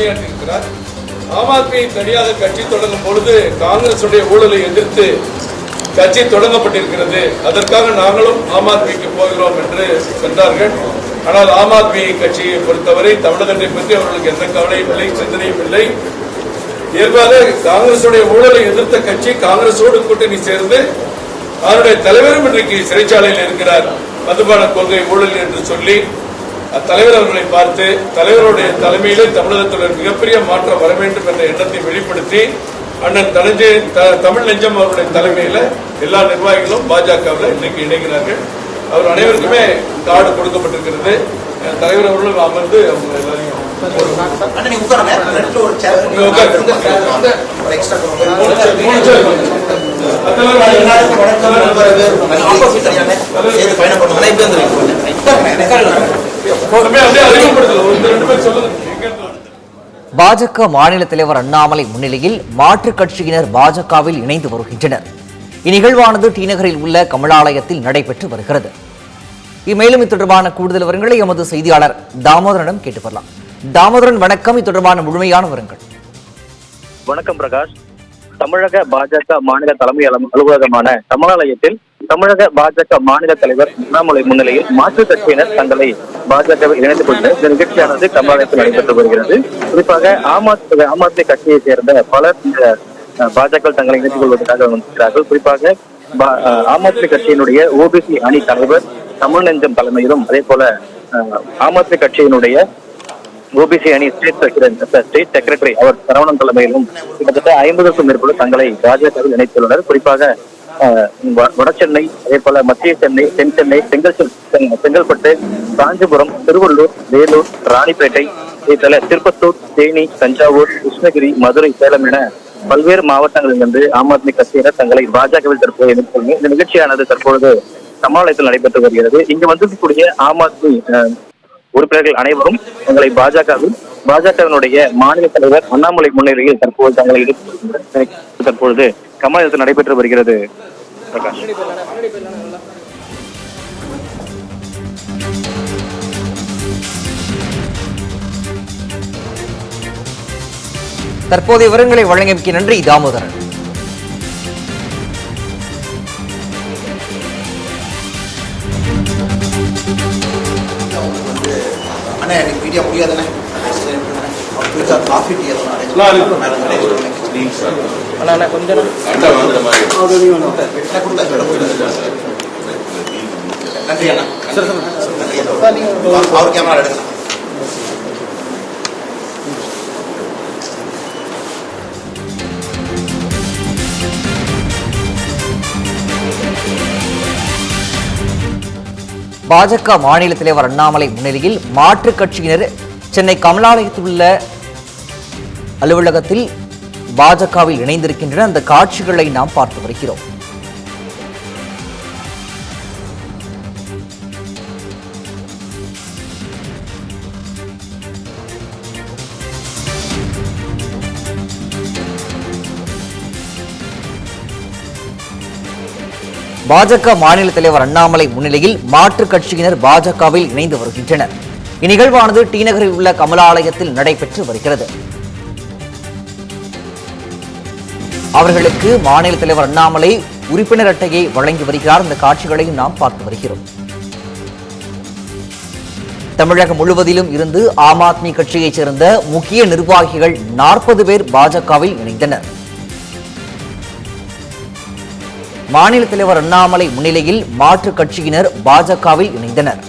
பணியாற்றி இருக்கிறார். ஆம் ஆத்மியை தனியாக கட்சி தொடங்கும் பொழுது காங்கிரசுடைய ஊழலை எதிர்த்து கட்சி தொடங்கப்பட்டிருக்கிறது. அதற்காக நாங்களும் ஆம் ஆத்மிக்கு போகிறோம் என்று சென்றார்கள் ஆனால் ஆம் ஆத்மி கட்சியை பொறுத்தவரை தமிழகத்தை பற்றி அவர்களுக்கு எந்த கவலையும் இல்லை சிந்தனையும் இல்லை. இயல்பாக காங்கிரசுடைய ஊழலை எதிர்த்த கட்சி காங்கிரசோடு கூட்டணி சேர்ந்து அதனுடைய தலைவரும் இன்றைக்கு சிறைச்சாலையில் இருக்கிறார். மதுபான கொள்கை ஊழல் என்று சொல்லி அத்தலைவர் அவர்களை பார்த்து தலைவருடைய தலைமையிலே தமிழகத்தில் மிகப்பெரிய மாற்றம் வர வேண்டும் என்ற எண்ணத்தை வெளிப்படுத்தி அண்ணன் தனஞ்சய தமிழ் நெஞ்சம் அவருடைய தலைமையில எல்லா நிர்வாகிகளும் பாஜகவில் இன்னைக்கு இணைகிறார்கள். அவர் அனைவருக்குமே கார்டு கொடுக்கப்பட்டிருக்கிறது. தலைவர் அவர்களும் அமர்ந்து அவங்க எல்லாரையும் பயணம் பண்ணுவாங்க பாஜக மாநில தலைவர் அண்ணாமலை முன்னிலையில் மாற்றுக் கட்சியினர் பாஜகவில் இணைந்து வருகின்றனர். இந்நிகழ்வானது டி நகரில் உள்ள கமலாலயத்தில் நடைபெற்று வருகிறது. மேலும் இது தொடர்பான கூடுதல் விவரங்களை எமது செய்தியாளர் தாமோதரனிடம் கேட்டு வரலாம் தாமோதரன் வணக்கம். இது தொடர்பான முழுமையான விவரங்கள். வணக்கம் பிரகாஷ். தமிழக பாஜக மாநில தலைமை அலுவலகமான கமலாலயத்தில் தமிழக பாஜக மாநில தலைவர் அண்ணாமலை முன்னிலையில் மாற்றுக் கட்சியினர் தங்களை பாஜகவில் இணைத்துக் கொண்டு இந்த நிகழ்ச்சியானது கமலாலயத்தில் நடைபெற்று வருகிறது. குறிப்பாக ஆம் ஆத்மி ஆம் ஆத்மி கட்சியை சேர்ந்த பலர் இந்த பாஜக தங்களை இணைத்துக் கொள்வதற்காக வந்திருக்கிறார்கள். குறிப்பாக பா- ஆம் ஆத்மி கட்சியினுடைய ஓபிசி அணி தலைவர் தமிழ் நெஞ்சம் தலைமையிலும் அதே போல அஹ், ஆம் ஆத்மி கட்சியினுடைய ஓபிசி அணி ஸ்டேட் செக்ரட்டரி ஸ்டேட் செக்ரட்டரி அவர் சரவணன் தலைமையிலும் கிட்டத்தட்ட ஐம்பதுக்கும் மேற்பட்ட தங்களை பாஜகவில் இணைத்துள்ளனர். குறிப்பாக வடசென்னை வட சென்னை அதே போல மத்திய சென்னை தென் சென்னை செங்கல் செங்கல்பட்டு காஞ்சிபுரம் திருவள்ளூர் வேலூர் ராணிப்பேட்டை இதேபோல திருப்பத்தூர் தேனி தஞ்சாவூர் கிருஷ்ணகிரி மதுரை சேலம் என பல்வேறு மாவட்டங்களிலிருந்து ஆம் ஆத்மி கட்சியினர் தங்களை பாஜகவில் தற்போது இணைத்துள்ளனர். இந்த நிகழ்ச்சியானது தற்பொழுது சமாலயத்தில் நடைபெற்று வருகிறது. இங்கு வந்திருக்கக்கூடிய ஆம் ஆத்மி அஹ், உறுப்பினர்கள் அனைவரும் தங்களை பாஜகவில் பாஜகவினுடைய மாநில தலைவர் அண்ணாமலை முன்னிலையில் தற்போது தங்களை தற்பொழுது கமலத்தில் நடைபெற்று வருகிறது. பிரகாஷ். தற்போதைய விவரங்களை வழங்கியமைக்கு நன்றி தாமோதரன். அண்ணா எனக்கு வீடியோ முடியாதுண்ணே அவர் குயிக்கா காஃபி டீ எதுவும் அரேஞ்ச் அண்ணா அண்ணா கொஞ்சம் நன்றி அண்ணா. அவர் கேமரா எடுங்க பாஜக மாநில தலைவர் அண்ணாமலை முன்னிலையில் மாற்றுக் கட்சியினர் சென்னை கமலாலயத்தில் உள்ள அலுவலகத்தில் பாஜகவில் இணைந்திருக்கின்றன அந்த காட்சிகளை நாம் பார்த்து வருகிறோம். பாஜக மாநில தலைவர் அண்ணாமலை முன்னிலையில் மாற்றுக் கட்சியினர் பாஜகவில் இணைந்து வருகின்றனர். இந்நிகழ்வானது டி நகரில் உள்ள கமலாலயத்தில் நடைபெற்று வருகிறது. அவர்களுக்கு மாநில தலைவர் அண்ணாமலை உறுப்பினர் அட்டையை வழங்கி வருகிறார். இந்த காட்சிகளையும் நாம் பார்த்து வருகிறோம். தமிழகம் முழுவதிலும் இருந்து ஆம் ஆத்மி கட்சியைச் சேர்ந்த முக்கிய நிர்வாகிகள் நாற்பது பேர் பாஜகவில் இணைந்தனர். மாநில தலைவர் அண்ணாமலை முன்னிலையில் மாற்றுக் கட்சியினர் பாஜகவில் இணைந்தனர்.